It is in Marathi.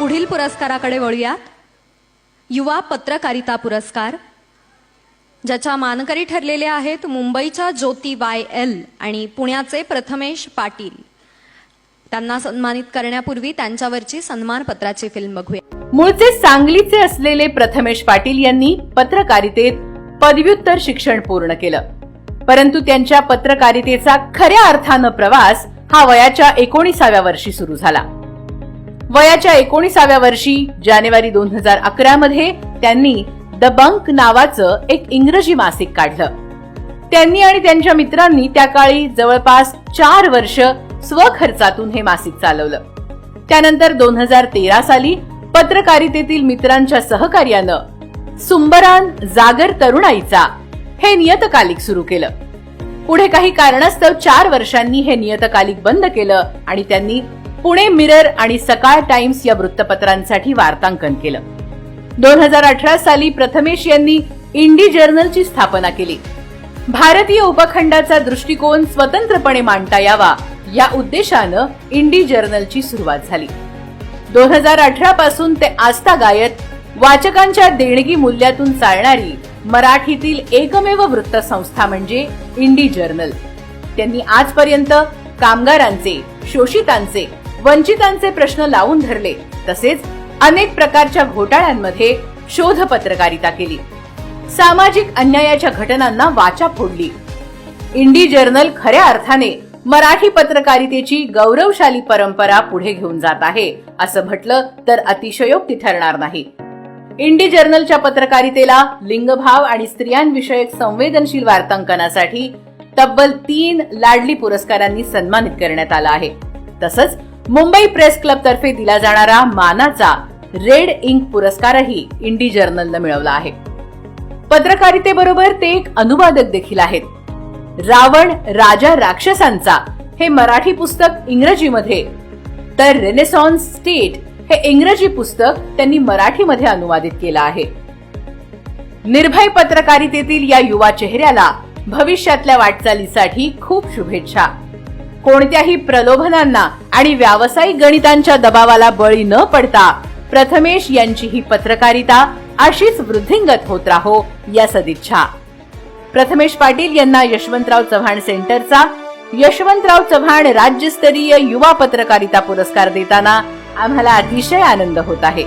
पुढील पुरस्काराकडे वळूयात युवा पत्रकारिता पुरस्कार. ज्याच्या मानकरी ठरलेले आहेत मुंबईच्या ज्योती वाय एल आणि पुण्याचे प्रथमेश पाटील. त्यांना सन्मानित करण्यापूर्वी त्यांच्यावरची सन्मानपत्राची फिल्म बघूया. मूळचे सांगलीचे असलेले प्रथमेश पाटील यांनी पत्रकारितेत पदव्युत्तर शिक्षण पूर्ण केलं. परंतु त्यांच्या पत्रकारितेचा खऱ्या अर्थानं प्रवास हा वयाच्या एकोणीसाव्या वर्षी सुरू झाला. वयाच्या एकोणीसाव्या वर्षी जानेवारी दोन हजार अकरा मध्ये त्यांनी द बंक नावाचं एक इंग्रजी मासिक काढलं. त्यांनी आणि त्यांच्या मित्रांनी त्या काळी जवळपास चार वर्ष स्वखर्चातून हे मासिक चालवलं. त्यानंतर दोन हजार तेरा साली पत्रकारितेतील मित्रांच्या सहकार्यानं सुंबरान जागर तरुणाईचा हे नियतकालिक सुरू केलं. पुढे काही कारणास्तव चार वर्षांनी हे नियतकालिक बंद केलं आणि त्यांनी पुणे मिरर आणि सकाळ टाइम्स या वृत्तपत्रांसाठी वार्तांकन केलं. दोन हजार अठरा साली प्रथमेश यांनी इंडी जर्नलची स्थापना केली. भारतीय उपखंडाचा दृष्टिकोन स्वतंत्रपणे मांडता यावा या उद्देशानं इंडी जर्नलची सुरुवात झाली. दोन हजार अठरा पासून ते आस्थागायत वाचकांच्या देणगी मूल्यातून चालणारी मराठीतील एकमेव वृत्तसंस्था म्हणजे इंडी जर्नल. त्यांनी आजपर्यंत कामगारांचे शोषितांचे वंचितांचे प्रश्न लावून धरले. तसेच अनेक प्रकारच्या घोटाळ्यांमध्ये शोध पत्रकारिता केली. सामाजिक अन्यायाच्या घटनांना वाचा फोडली. इंडी जर्नल खऱ्या अर्थाने मराठी पत्रकारितेची गौरवशाली परंपरा पुढे घेऊन जात आहे असं म्हटलं तर अतिशयोक्ती ठरणार नाही. इंडी जर्नलच्या पत्रकारितेला लिंगभाव आणि स्त्रियांविषयक संवेदनशील वार्तांकनासाठी तब्बल तीन लाडली पुरस्कारांनी सन्मानित करण्यात आला आहे. तसंच मुंबई प्रेस क्लब तर्फे दिला जाणारा मानाचा रेड इंक पुरस्कारही इंडी जर्नलनं मिळवला आहे. पत्रकारितेबरोबर ते एक अनुवादक देखील आहेत. रावण राजा राक्षसांचा हे मराठी पुस्तक इंग्रजीमध्ये तर रेनेसॉन्स स्टेट हे इंग्रजी पुस्तक त्यांनी मराठीमध्ये अनुवादित केलं आहे. निर्भय पत्रकारितेतील या युवा चेहऱ्याला भविष्यातल्या वाटचालीसाठी खूप शुभेच्छा. कोणत्याही प्रलोभनांना आणि व्यावसायिक गणितांच्या दबावाला बळी न पडता प्रथमेश यांची ही पत्रकारिता अशीच वृद्धिंगत होत राहो या सदिच्छा. प्रथमेश पाटील यांना यशवंतराव चव्हाण सेंटरचा यशवंतराव चव्हाण राज्यस्तरीय युवा पत्रकारिता पुरस्कार देताना आम्हाला अतिशय आनंद होत आहे.